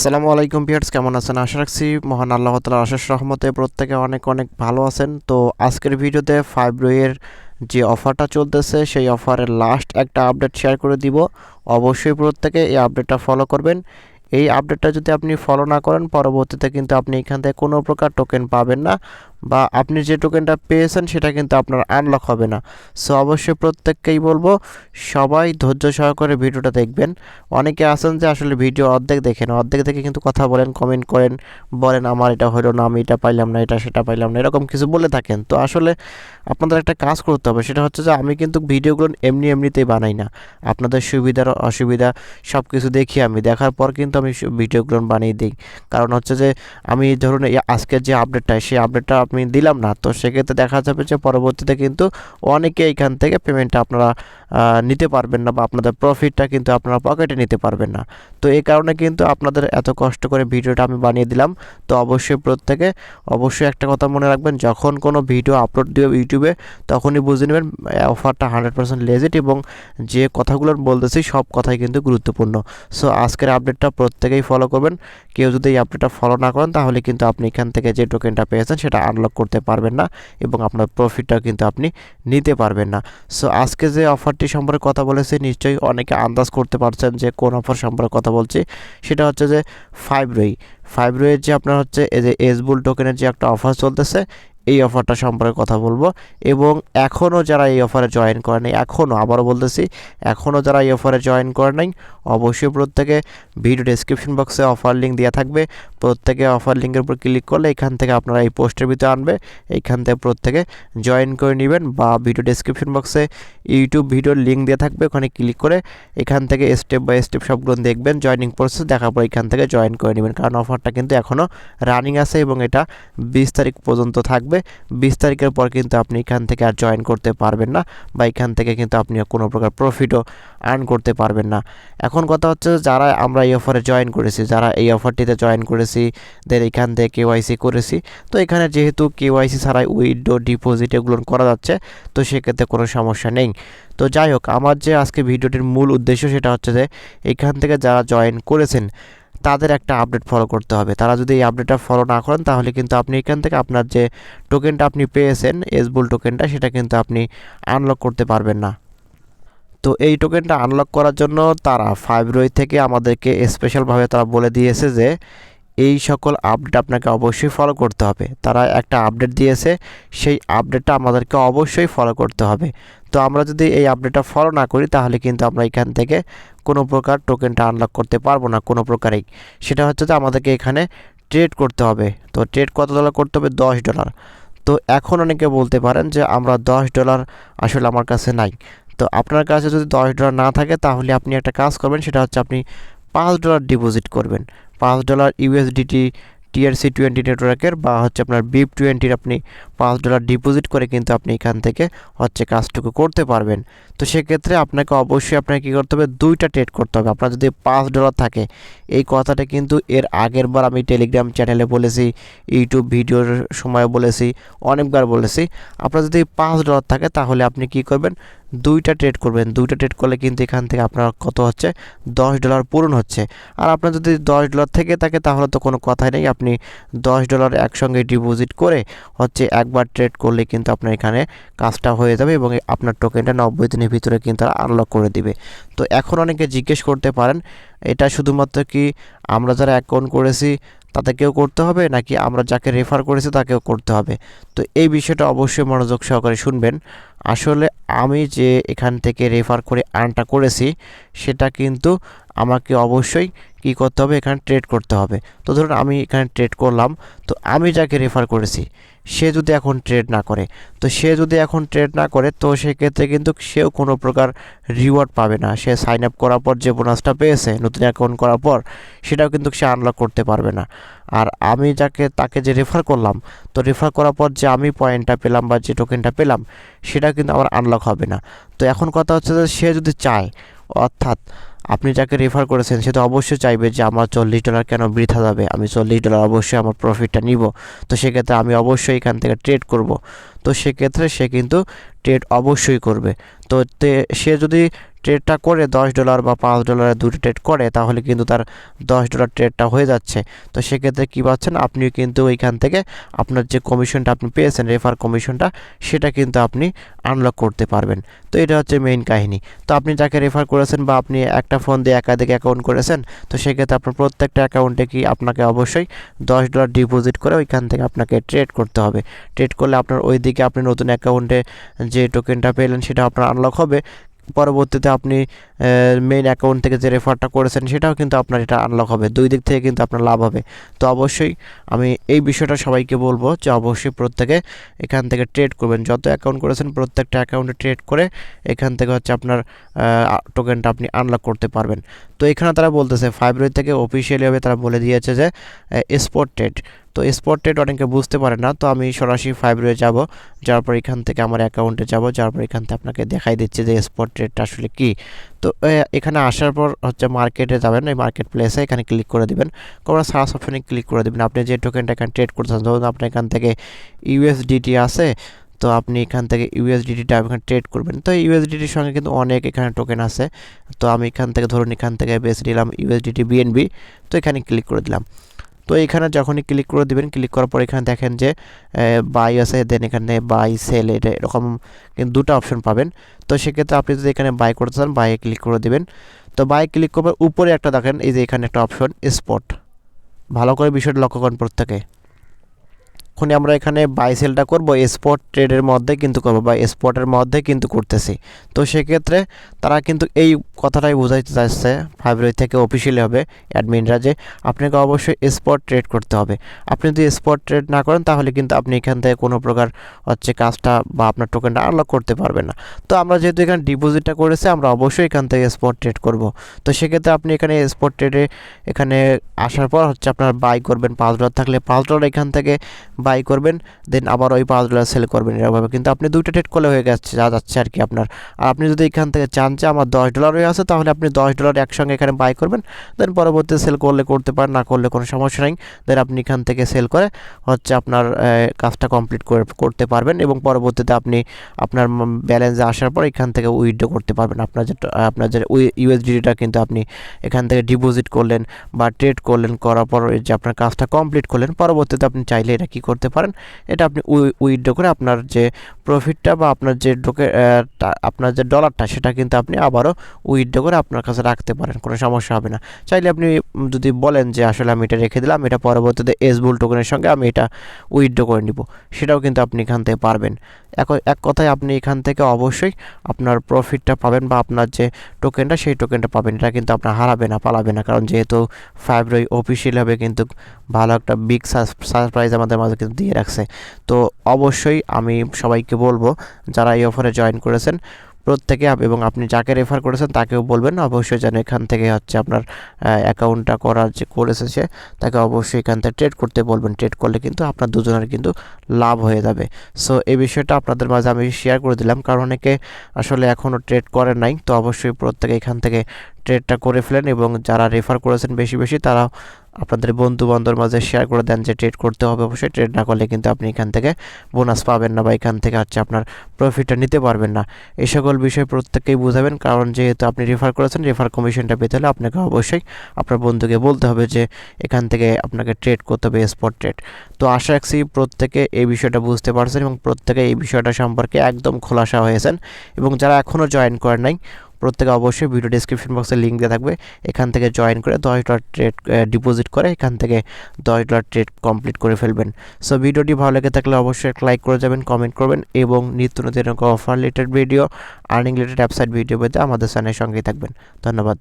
আসসালামু আলাইকুম পিয়ার্স কেমন আছেন? আশা রাখছি মহান আল্লাহ তালার আশেষ রহমতে প্রত্যেকে অনেক অনেক ভালো আছেন। তো আজকের ভিডিওতে ফাইভ রোয়ের যে অফারটা চলতেছে, সেই অফারের লাস্ট একটা আপডেট শেয়ার করে দিব। অবশ্যই প্রত্যেকে এই আপডেটটা ফলো করবেন। এই আপডেটটা যদি আপনি ফলো না করেন, পরবর্তীতে কিন্তু আপনি এখান থেকে কোনো প্রকার টোকেন পাবেন না। বা আপনি যে টোকেনটা পেয়েছেন সেটা কিন্তু আপনার আনলক হবে না। সো অবশ্যই প্রত্যেককেই বলব, সবাই ধৈর্য সহকারে ভিডিওটা দেখবেন। অনেকে আছেন যে আসলে ভিডিও অর্ধেক দেখেন, অর্ধেক দেখে কিন্তু কথা বলেন কমেন্ট করেন, বলেন আমার এটা হলো না, আমি এটা পাইলাম না, এটা সেটা পাইলাম না, এরকম কিছু বলে থাকেন। তো আসলে আপনাদের একটা কাজ করতে হবে, সেটা হচ্ছে যে আমি কিন্তু ভিডিওগুলো এমনি এমনিতেই বানাই না। আপনাদের সুবিধার অসুবিধা সব কিছু দেখি আমি, দেখার পর কিন্তু আমি ভিডিওগুলো বানিয়ে দিই। কারণ হচ্ছে যে আমি ধরুন আজকের যে আপডেটটা সেই আপডেটটা আমি দিলাম না। তো সেক্ষেত্রে দেখা যাবে যে পরবর্তীতে কিন্তু অনেকে এইখান থেকে পেমেন্টটা আপনারা নিতে পারবেন না বা আপনাদের প্রফিটটা কিন্তু আপনারা পকেটে নিতে পারবেন না। তো এই কারণে কিন্তু আপনাদের এত কষ্ট করে ভিডিওটা আমি বানিয়ে দিলাম। তো অবশ্যই প্রত্যেকে অবশ্যই একটা কথা মনে রাখবেন, যখন কোনো ভিডিও আপলোড দিবে ইউটিউবে তখনই বুঝে নেবেন অফারটা হান্ড্রেড পার্সেন্ট লেজিট এবং যে কথাগুলো বলতেছি সব কথাই কিন্তু গুরুত্বপূর্ণ। সো আজকের আপডেটটা প্রত্যেকেই ফলো করবেন। কেউ যদি এই আপডেটটা ফলো না করেন, তাহলে কিন্তু আপনি এখান থেকে যে টোকেনটা পেয়েছেন, সেটা আনলক করতে পারবেন না এবং আপনার প্রফিটটা কিন্তু আপনি নিতে পারবেন না। সো আজকে যে অফারটি সম্পর্কে কথা বলেছি, নিশ্চয়ই অনেকে আন্দাজ করতে পারছেন যে কোন অফার সম্পর্কে কথা বলছি। সেটা হচ্ছে যে ফাইভ রই ফাইভ রয়ের যে আপনার হচ্ছে এই যে এসবুল টোকেনের যে একটা অফার চলতেছে এই অফারটা সম্পর্কে কথা বলব। এবং এখনও যারা এই অফারে জয়েন করে নাই এখনও আবারও বলতেছি এখনও যারা এই অফারে জয়েন করে নাই, অবশ্যই প্রত্যেকে ভিডিও ডেসক্রিপশন বক্সে অফার লিঙ্ক দেওয়া থাকবে। প্রত্যেকে অফার লিঙ্কের উপর ক্লিক করলে এখান থেকে আপনারা এই পোস্টের ভিতরে আনবে। এইখান থেকে প্রত্যেকে জয়েন করে নেবেন বা ভিডিও ডেসক্রিপশন বক্সে ইউটিউব ভিডিওর লিঙ্ক দেওয়া থাকবে, ওখানে ক্লিক করে এখান থেকে স্টেপ বাই স্টেপ সবগুলো দেখবেন। জয়েনিং প্রসেস দেখার পর এখান থেকে জয়েন করে নেবেন। কারণ অফারটা কিন্তু এখনও রানিং আছে এবং এটা বিশ তারিখ পর্যন্ত থাকবে। বিশ তারিখের পর কিন্তু আপনি এখান থেকে আর জয়েন করতে পারবেন না বা এখান থেকে কিন্তু আপনি কোনো প্রকার প্রফিটও আর্ন করতে পারবেন না। এখন কথা হচ্ছে যারা আমরা এই অফারে জয়েন করেছি, যারা এই অফারটিতে জয়েন করেছি, দের এখান থেকে কেওয়াইসি করেছি, তো এখানে যেহেতু কেওয়াইসি ছাড়াই উইডো ডিপোজিট এগুলো করা যাচ্ছে, তো সেক্ষেত্রে কোনো সমস্যা নেই। তো যাই হোক, আমার যে আজকে ভিডিওটির মূল উদ্দেশ্য সেটা হচ্ছে যে এখান থেকে যারা জয়েন করেছেন তাদের একটা আপডেট ফলো করতে হবে। তারা যদি এই আপডেটটা ফলো না করেন, তাহলে কিন্তু আপনি এখান থেকে আপনার যে টোকেনটা আপনি পেয়েছেন এসবুল টোকেনটা সেটা কিন্তু আপনি আনলক করতে পারবেন না। তো এই টোকেনটা আনলক করার জন্য তারা ফাইভ রই থেকে আমাদেরকে স্পেশালভাবে তারা বলে দিয়েছে যে এই সকল আপডেট আপনাকে অবশ্যই ফলো করতে হবে। তারা একটা আপডেট দিয়েছে, সেই আপডেটটা আমাদেরকে অবশ্যই ফলো করতে হবে। তো আমরা যদি এই আপডেটটা ফলো না করি, তাহলে কিন্তু আমরা এখান থেকে কোনো প্রকার টোকেনটা আনলক করতে পারব না কোনো প্রকারেই। সেটা হচ্ছে যে আমাদেরকে এখানে ট্রেড করতে হবে। তো ট্রেড কত ডলার করতে হবে? দশ ডলার তো এখন অনেকে বলতে পারেন যে আমরা দশ ডলার আসলে আমার কাছে নাই। তো আপনার কাছে যদি দশ ডলার না থাকে, তাহলে আপনি একটা কাজ করবেন, সেটা হচ্ছে আপনি পাঁচ ডলার ডিপোজিট করবেন। পাঁচ ডলার ইউএসডিটি টিআরসি টোয়েন্টি নেটওয়ার্কের বা হচ্ছে আপনার বিপ টোয়েন্টির আপনি পাঁচ ডলার ডিপোজিট করে কিন্তু আপনি এখান থেকে হচ্ছে কাজটুকু করতে পারবেন। তো সেক্ষেত্রে আপনাকে অবশ্যই আপনাকে কী করতে হবে? দুইটা ট্রেড করতে হবে। আপনার যদি পাঁচ ডলার থাকে, এই কথাটা কিন্তু এর আগের বার আমি টেলিগ্রাম চ্যানেলে বলেছি ইউটিউব ভিডিওর সময় বলেছি, অনেকবার বলেছি। আপনার যদি পাঁচ ডলার থাকে, তাহলে আপনি কি করবেন? দুইটা ট্রেড করবেন। দুইটা ট্রেড করলে কিন্তু এখান থেকে আপনার কত হচ্ছে? দশ ডলার পূরণ হচ্ছে। আর আপনার যদি দশ ডলার থেকে থাকে, তাহলে তো কোনো কথাই নেই। আপনি দশ ডলার একসঙ্গে ডিপোজিট করে হচ্ছে একবার ট্রেড করলে কিন্তু আপনার এখানে কাজটা হয়ে যাবে এবং আপনার টোকেনটা নব্বই দিনের ভিতরে কিন্তু আনলক করে দিবে। তো এখন অনেকে জিজ্ঞেস করতে পারেন, এটা শুধুমাত্র কি আমরা যারা অ্যাকাউন্ট করেছি তাদেরকেও করতে হবে? নাকি আমরা যাকে রেফার করেছি তাকেও করতে হবে? তো এই বিষয়টা অবশ্যই মনোযোগ সহকারে শুনবেন। আসলে আমি যে এখান থেকে রেফার করে আর্নটা করেছি সেটা কিন্তু আমাকে অবশ্যই কি করতে হবে? এখানে ট্রেড করতে হবে। তো ধরুন আমি এখানে ট্রেড করলাম, তো আমি যাকে রেফার করেছি, সে যদি এখন ট্রেড না করে, তো সে যদি এখন ট্রেড না করে, তো সেক্ষেত্রে কিন্তু সেও কোনো প্রকার রিওয়ার্ড পাবে না। সে সাইন আপ করার পর যে বোনাসটা পেয়েছে, নতুন অ্যাকাউন্ট করার পর, সেটাও কিন্তু সে আনলক করতে পারবে না। আর আমি যাকে, তাকে যে রেফার করলাম, তো রেফার করার পর যে আমি পয়েন্টটা পেলাম বা যে টোকেনটা পেলাম, সেটা কিন্তু আমার আনলক হবে না। তো এখন কথা হচ্ছে যে সে যদি চায়, অর্থাৎ আপনি যাকে রেফার করেছেন, সে তো অবশ্যই চাইবে যে আমার চল্লিশ ডলার কেন বৃথা যাবে? আমি চল্লিশ ডলার অবশ্যই আমার প্রফিটটা নিব। তো সেক্ষেত্রে আমি অবশ্যই এখান থেকে ট্রেড করব। তো সেক্ষেত্রে সে কিন্তু ট্রেড অবশ্যই করবে। তো, সে যদি ট্রেডটা করে দশ ডলার বা পাঁচ ডলারের দুটো ট্রেড করে, তাহলে কিন্তু তার দশ ডলার ট্রেডটা হয়ে যাচ্ছে। তো সেক্ষেত্রে কী পাচ্ছেন? আপনিও কিন্তু ওইখান থেকে আপনার যে কমিশনটা আপনি পেয়েছেন রেফার কমিশনটা, সেটা কিন্তু আপনি আনলক করতে পারবেন। তো এটা হচ্ছে মেইন কাহিনী। তো আপনি যাকে রেফার করেছেন বা আপনি একটা ফোন দিয়ে একাধিক অ্যাকাউন্ট করেছেন, তো সেক্ষেত্রে আপনার প্রত্যেকটা অ্যাকাউন্টে কি আপনাকে অবশ্যই দশ ডলার ডিপোজিট করে ওইখান থেকে আপনাকে ট্রেড করতে হবে। ট্রেড করলে আপনার ওই দিকে আপনি নতুন অ্যাকাউন্টে যে টোকেনটা পেলেন, সেটা আপনার আনলক হবে। পরবর্তীতে আপনি মেইন অ্যাকাউন্ট থেকে যে রেফারটা করেছেন সেটাও কিন্তু আপনার এটা আনলক হবে। দুই দিক থেকে কিন্তু আপনার লাভ হবে। তো অবশ্যই আমি এই বিষয়টা সবাইকে বলব যে অবশ্যই প্রত্যেকে এখান থেকে ট্রেড করবেন। যত অ্যাকাউন্ট করেছেন প্রত্যেকটা অ্যাকাউন্টে ট্রেড করে এখান থেকে হচ্ছে আপনার টোকেনটা আপনি আনলক করতে পারবেন। তো এখানে তারা বলতেছে ফাইব্রুয়ারি থেকে অফিসিয়ালিভাবে তারা বলে দিয়েছে যে স্পট ট্রেড তো স্পট ট্রেড অনেকে বুঝতে পারে না, তো আমি সরাসরি ফাইব্রুয়ারি যাব। যার পর এখান থেকে আমার অ্যাকাউন্টে যাব যার পর এখান থেকে আপনাকে দেখাই দিচ্ছে যে স্পট ট্রেডটা আসলে কী। তো এখানে আসার পর হচ্ছে মার্কেটে যাবেন, এই মার্কেট প্লেসে এখানে ক্লিক করে দেবেন। কবার সার্চ অপশনে ক্লিক করে দেবেন। আপনি যে টোকেনটা এখানে ট্রেড করতেছেন, ধরুন আপনি এখান থেকে ইউএসডিটি আছে, তো আপনি এখান থেকে ইউএসডিটিটা এখানে ট্রেড করবেন। তো ইউএসডিটির সঙ্গে কিন্তু অনেক এখানে টোকেন আছে। তো আমি এখান থেকে ধরুন এখান থেকে বেছে নিলাম ইউএসডিটি বিএনবি তো এখানে ক্লিক করে দিলাম। তো এখানে যখনই ক্লিক করে দিবেন ক্লিক করার পর এখানে দেখেন যে বাই আছে দেন এখানে বাই সেল এটা এরকম দুটো অপশন পাবেন। তো সেক্ষেত্রে আপনি যদি এখানে বাই করতে চান বাইয়ে ক্লিক করে দিবেন। তো বাই ক্লিক করবার উপরে একটা দেখেন, এই যে এখানে একটা অপশন স্পট ভালো করে বিষয়টা লক্ষ্য করেন প্রত্যেকে। যখনই আমরা এখানে বাই সেলটা করব স্পট ট্রেডের মধ্যে কিন্তু করব বা স্পটের মধ্যে কিন্তু করতেছি। তো সেক্ষেত্রে তারা কিন্তু এই কথাটাই বোঝাইতে চাচ্ছে ফাইব্রুয়ারি থেকে অফিসিয়ালি হবে অ্যাডমিনরা যে আপনাকে অবশ্যই স্পট ট্রেড করতে হবে। আপনি যদি স্পট ট্রেড না করেন তাহলে কিন্তু আপনি এখান থেকে কোনো প্রকার হচ্ছে কাজটা বা আপনার টোকেনটা আনলক করতে পারবেন না। তো আমরা যেহেতু এখানে ডিপোজিটটা করেছি, আমরা অবশ্যই এখান থেকে স্পট ট্রেড করব। তো সেক্ষেত্রে আপনি এখানে স্পট ট্রেডে এখানে আসার পর হচ্ছে আপনার বাই করবেন, পাঁচ ডলার থাকলে পাঁচ ডলার এখান থেকে বাই করবেন দেন আবার ওই পাঁচ ডলার সেল করবেন এরকমভাবে। কিন্তু আপনি দুইটা ট্রেড করলে হয়ে গেছে, যা যাচ্ছে আর কি আপনার। আর আপনি যদি এখান থেকে চান যে আমার দশ ডলার হয়ে আছে, তাহলে আপনি দশ ডলার একসঙ্গে এখানে বাই করবেন। দেন পরবর্তী সেল করলে করতে পারেন, না করলে কোনো সমস্যা নেই। দেন আপনি এখান থেকে সেল করে হচ্ছে আপনার কাজটা কমপ্লিট করে করতে পারবেন এবং পরবর্তীতে আপনি আপনার ব্যালেন্সে আসার পর এখান থেকে উইথড্র করতে পারবেন। আপনার যে আপনার যে ইউএসডিটা কিন্তু আপনি এখান থেকে ডিপোজিট করলেন বা ট্রেড করলেন, করার পর যে আপনার কাজটা কমপ্লিট করলেন, পরবর্তীতে আপনি চাইলে এটা কী করতে পারেন। এটা আপনি উইথড্র করে আপনার যে প্রফিটটা বা আপনার যে ডোকে আপনার যে ডলারটা সেটা কিন্তু আপনি আবারও উইথড্র করে আপনার কাছে রাখতে পারেন, কোনো সমস্যা হবে না। চাইলে আপনি যদি বলেন যে, আসলে আমি এটা রেখে দিলাম, এটা পরবর্তীতে এসবুল টোকেনের সঙ্গে আমি এটা উইথড্র করে নিব। সেটাও কিন্তু আপনি এখান থেকে পারবেন। এক এক কথায় আপনি এখান থেকে অবশ্যই আপনার প্রফিটটা পাবেন বা আপনার যে টোকেনটা সেই টোকেনটা পাবেন। এটা কিন্তু আপনার হারাবে না, পালাবে না। কারণ যেহেতু ফাইব্রই অফিসিয়ালভাবে কিন্তু ভালো একটা বিগ সারপ্রাইজ আমাদের মাঝে কিন্তু দিয়ে রাখছে। তো অবশ্যই আমি সবাইকে বলব, যারা এই অফারে জয়েন করেছেন, প্রত্যেকে এবং আপনি যাকে রেফার করেছেন তাকেও বলবেন, অবশ্যই যেন এখান থেকে হচ্ছে আপনার অ্যাকাউন্টটা করার যে করেছে সে, তাকে অবশ্যই এখান থেকে ট্রেড করতে বলবেন। ট্রেড করলে কিন্তু আপনার দুজনের কিন্তু লাভ হয়ে যাবে। সো এই বিষয়টা আপনাদের মাঝে আমি শেয়ার করে দিলাম, কারণ অনেকে আসলে এখনও ট্রেড করেন নাই, তো অবশ্যই প্রত্যেকে এখান থেকে ট্রেডটা করে ফেলেন এবং যারা রেফার করেছেন বেশি বেশি, তারা আপনাদের বন্ধু বান্ধবের মাঝে শেয়ার করে দেন যে ট্রেড করতে হবে। অবশ্যই ট্রেড না করলে কিন্তু আপনি এখান থেকে বোনাস পাবেন না বা এখান থেকে হচ্ছে আপনার প্রফিটটা নিতে পারবেন না। এই সকল বিষয় প্রত্যেককেই বুঝাবেন, কারণ যেহেতু আপনি রেফার করেছেন রেফার কমিশনটা পেতে হলে আপনাকে অবশ্যই আপনার বন্ধুকে বলতে হবে যে এখান থেকে আপনাকে ট্রেড করতে হবে স্পট ট্রেড তো আশা রাখছি প্রত্যেকে এই বিষয়টা বুঝতে পারছেন এবং প্রত্যেকে এই বিষয়টা সম্পর্কে একদম খোলাসা হয়েছেন এবং যারা এখনও জয়েন করেন নাই প্রত্যেকে অবশ্যই ভিডিও ডিসক্রিপশন বক্সে লিঙ্ক দেওয়া থাকবে। এখান থেকে জয়েন করে দশ ডলার ট্রেড ডিপোজিট করে এখান থেকে দশ ডলার ট্রেড কমপ্লিট করে ফেলবেন। সো ভিডিওটি ভালো লেগে থাকলে অবশ্যই লাইক করে যাবেন কমেন্ট করবেন এবং নিত্য নতুন offer related video earning related website video পেতে আমাদের চ্যানেলের সঙ্গেই থাকবেন। ধন্যবাদ।